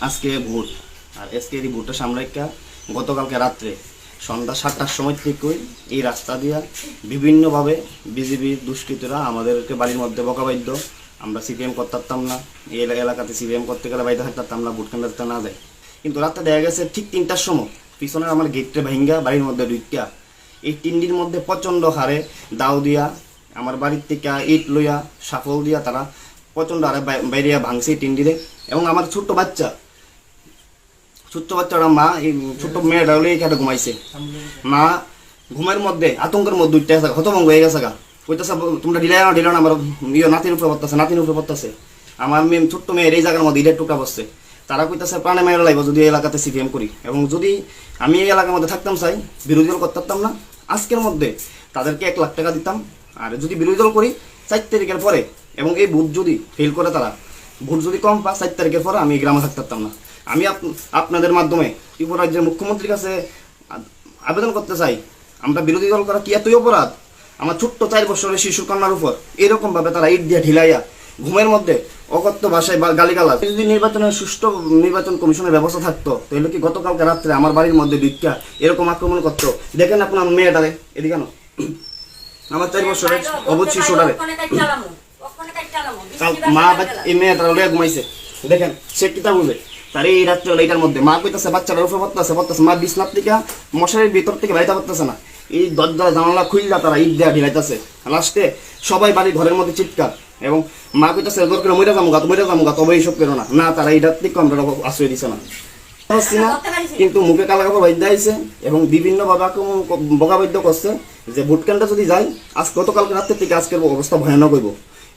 আজকে ভোট। আর আজকে এই ভোটটা সামরাইকা গতকালকে রাত্রে সন্ধ্যা সাতটার সময় থেকে এই রাস্তা দিয়া বিভিন্নভাবে বিজেপি দুষ্কৃতীরা আমাদেরকে বাড়ির মধ্যে বকাবাদ্য। আমরা সিপিএম করতে পারতাম না, এই এলা- এলাকাতে সিপিএম করতে গেলে বাড়িতে থাকতাম না, ভোট কেন্দ্র না যায়। কিন্তু রাত্রে দেখা গেছে ঠিক তিনটার সময় পিছনের আমার গেটটা ভাঙ্গা, বাড়ির মধ্যে ঢুকিয়া এই তিনটির মধ্যে প্রচণ্ড হারে দাও দিয়া, আমার বাড়ির থেকে ইট লইয়া, সাফল দিয়া তারা প্রচণ্ড হারে বাই- বাইরে ভাঙছে টিন্ডিরে এবং আমার ছোট্ট বাচ্চা ছোট্ট বাচ্চাটা মা, এই ছোট্ট মেয়েটা হলে এখানে ঘুমাইছে। মা, ঘুমের মধ্যে, আতঙ্কের মধ্যে উঠতে আছে হতভঙ্গ হয়ে গেছে গা। তোমরা ডিলাই না ডিলাই না আমার ইয়ে নাতির উপরে পড়তেছে, নাতির উপরে পড়তেছে। আমার মেয়ে, ছোট্ট মেয়ের এই জায়গার মধ্যে ইটের টুকরা বসছে। তারা কইতেছে, প্রাণে মেয়ের লাগবে যদি এই এলাকাতে সিপিএম করি। এবং যদি আমি এই এলাকার মধ্যে থাকতাম, চাই, বিরোধী দল করতাম না, আজকের মধ্যে তাদেরকে এক লাখ টাকা দিতাম। আর যদি বিরোধী দল করি, চার তারিখের পরে, এবং এই ভোট যদি ফেল করে তারা, ভোট যদি কম পা চার তারিখের পরে আমি এই গ্রামে থাকতাম না। আমি আপ- আপনাদের মাধ্যমে ত্রিপুরা রাজ্যের মুখ্যমন্ত্রীর কাছে আবেদন করতে চাই। আমরা বিরোধী দল করা কি এতই অপরাধ? আমার ছোট্ট চার বছরের শিশু কন্যার উপর এরকম ভাবে তারা ইট দিয়ে ঢিলাইয়া ঘুমের মধ্যে অকথ্য ভাষায় বা গালিগালাজ যদি নির্বাচনের সুষ্ঠু নির্বাচন কমিশনের ব্যবস্থা থাকতো তাহলে কি গতকালকে রাত্রে আমার বাড়ির মধ্যে ভিক্ষা এরকম আক্রমণ করতো? দেখেন আপনার মেয়েটারে এদিকে কেন আমার চার বছরের অবুধ শিশুটারে। মা এই মেয়েটা লইয়া ঘুমাইছে। দেখেন সে কিতা বুঝে তার এই রাত্রে এইটার মধ্যে। মা কইতাছে বাচ্চাটার উপরে পড়তেছে পড়তেছে, মা বিছনার থেকে, মশারির ভিতর থেকে বাইতে পারতেছে না। এই দরজা, জানালা খুললা তারা ঈদ দেয়া ঢিলাইতেছে। লাস্টে সবাই বাড়ি ঘরের মধ্যে চিৎকার। এবং মা কইতাছে দর করে মরে যাব গা মরে যাব গা তবে এইসব করো না। না, তারা এই রাত্রে আমরা আশ্রয় দিছে না। কিন্তু মুখে কালা কাপড় বাইদ্য আইছে এবং বিভিন্ন ভাবে বকাবাদ্য করছে যে ভোট যদি যাই আজ গতকালকে রাত্রে থেকে আজকের অবস্থা ভয়ানক হইব।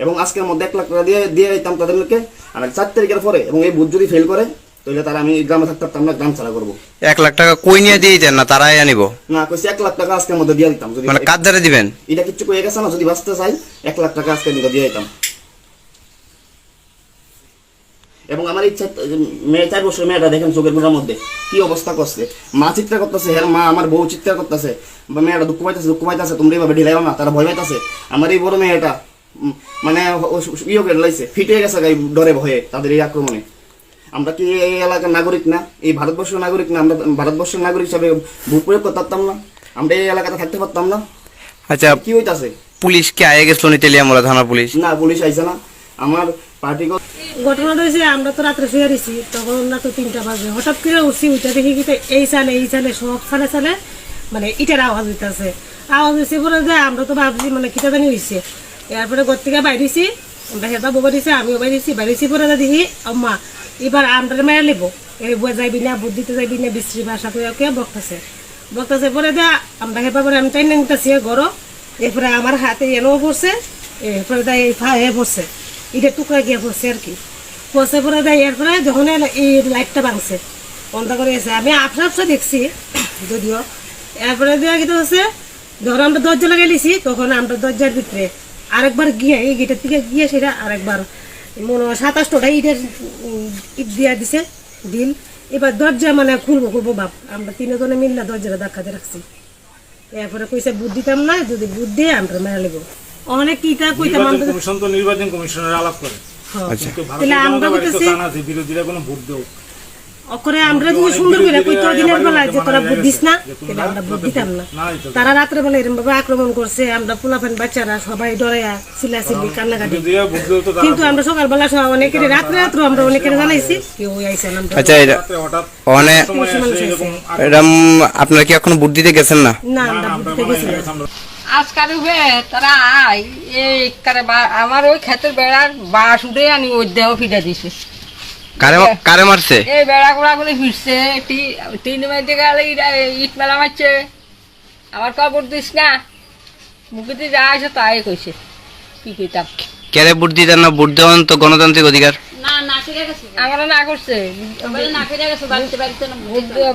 এবং আজকের মধ্যে এক লাখ টাকা দিয়ে দিয়ে দিতাম তাদেরকে আর চার তারিখের পরে এবং এই ভোট যদি ফেল করে তাহলে তারা আমি গ্রামে থাকতে পারতাম না গ্রাম ছাড়া করব। এক লাখ টাকা কই নিয়ে দিয়ে দেন না? তারাই আনিব। না কইছি এক লাখ টাকা আজকের মধ্যে দিয়ে দিতাম যদি মানে কার দ্বারা দিবেন? এটা কিচ্ছু কয়ে গেছে না যদি বাঁচতে চাই এক লাখ টাকা আজকে দিকে দিয়ে দিতাম। এবং আমার ইচ্ছা মেয়ে চার বছর মেয়েটা দেখেন চোখের গোড়ার মধ্যে কি অবস্থা করছে। মা চিৎকার করতেছে হ্যাঁ মা আমার বউ চিৎকার করতেছে। বা মেয়েটা দুঃখ পাইতেছে দুঃখ পাইতেছে তোমরা এইভাবে ঢিলাইও না তারা ভয় পাইতেছে। আমার এই বড় মেয়েটা মানে ইয়ে করে লাইছে ফিটে গেছে গাই ডরে ভয়ে তাদের এই আক্রমণে। আমরা কি এই এলাকার নাগরিক না? এই ভারতবর্ষের নাগরিক না? আমরা ভারতবর্ষের নাগরিক হিসাবে ভূ প্রয়োগ করতে পারতাম না? আমরা এই এলাকাতে থাকতে পারতাম না? আচ্ছা কি হইতাছে? পুলিশ কি আয়ে গেছিল তেলিয়ামোলা থানা পুলিশ? না পুলিশ আইছে না। আমার পার্টি ঘটনাটা হয়েছে আমরা তো রাত্রে শুয়ে দিছি তখন না তো তিনটা বাজে। হঠাৎ করে উঠছি উঠে দেখি কি এই সালে এই সালে সব সালে সালে মানে ইটার আওয়াজ হইতেছে। আওয়াজ হয়েছে পরে যে আমরা তো ভাবছি মানে কিটা জানি হয়েছে এরপরে ঘর থেকে বাইরেছি হেতা বোবা দিছে, আমিও বাইরেছি বাইরেছি পরে দেখি আম্মা এবার আমরা মেরে নেব এই বয়ে যাইবি না বুদ্ধিতে যাইবি না বিশ্রী ভাষা করে ওকে বকতেছে বকতেছে পরে দা আমরা হেপা পরে আমি চাই নিতেছি ঘরও এরপরে আমার হাতে এনেও পড়ছে এরপরে দা, এই ফা এ পড়ছে এটা টুকরা গিয়ে পড়ছে আর কি পড়ছে পরে দেয় এরপরে যখন এই লাইটটা ভাঙছে। বন্ধ করে এসে আমি আপসা আপসা দেখছি, যদিও। এরপরে দেওয়া কিন্তু হচ্ছে যখন আমরা দরজা লাগাই লিছি, তখন আমরা দরজার ভিতরে আরেকবার গিয়ে এই গেটের থেকে গিয়ে সেটা আরেকবার মনে হয় সাতাশটা ইটের ইট দিয়া দিছে দিল এবার দরজা মানে খুলবো খুলবো বাপ আমরা তিনজনে মিললে দরজাটা ধাক্কাতে রাখছি। এরপরে কইছে বুদ্ধ দিতাম না যদি বুদ্ধি আমরা মেরা লিব অনেক ইটা কইতাম নির্বাচন আমরা কমিশন তো নির্বাচন কমিশনের আলাপ করে। কিন্তু তাহলে আমরা কইতেছি বিরোধীরা কোনো ভোট দেও অকরে আমরা যদি সুন্দর করে কইতো দিনের বেলা যে তোরা ভোট না তাহলে আমরা ভোট না? তারা রাত্রে বেলা এরকম ভাবে আক্রমণ করছে আমরা পোলাফেন বাচ্চারা সবাই ডরাইয়া চিল্লাচিল্লি কান্নাকাটি। কিন্তু আমরা সকালবেলা অনেকের রাত্রে রাত্রে আমরা অনেকের জানাইছি কেউ আইসে না আচ্ছা এটা এরম আপনারা কি এখন দিতে গেছেন না? না আমরা আজকাল উবে তারা আয় এই কারে বা- আমার ওই ক্ষেতের বেড়ার বাস উঠে আনি ওই দেহ ফিরে দিছে। কারে কারে মারছে? এই বেড়া গুলা গুলি ফিরছে তিন মেয়েতে গেলে ইট মেলা মারছে। আমার খবর দিস না। মুখেতে যা আছে তাই কইছে। কি কইতাম? কেরে দিতেন না? ভোট দেওয়ান তো গণতান্ত্রিক অধিকার। আমরা না করছে।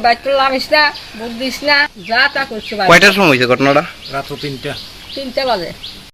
বাচ্চা লামিস না ভোট দিস না। যা তা করছে কয়টার সময় হয়েছে ঘটনাটা? রাত্র তিনটা। তিনটা বাজে।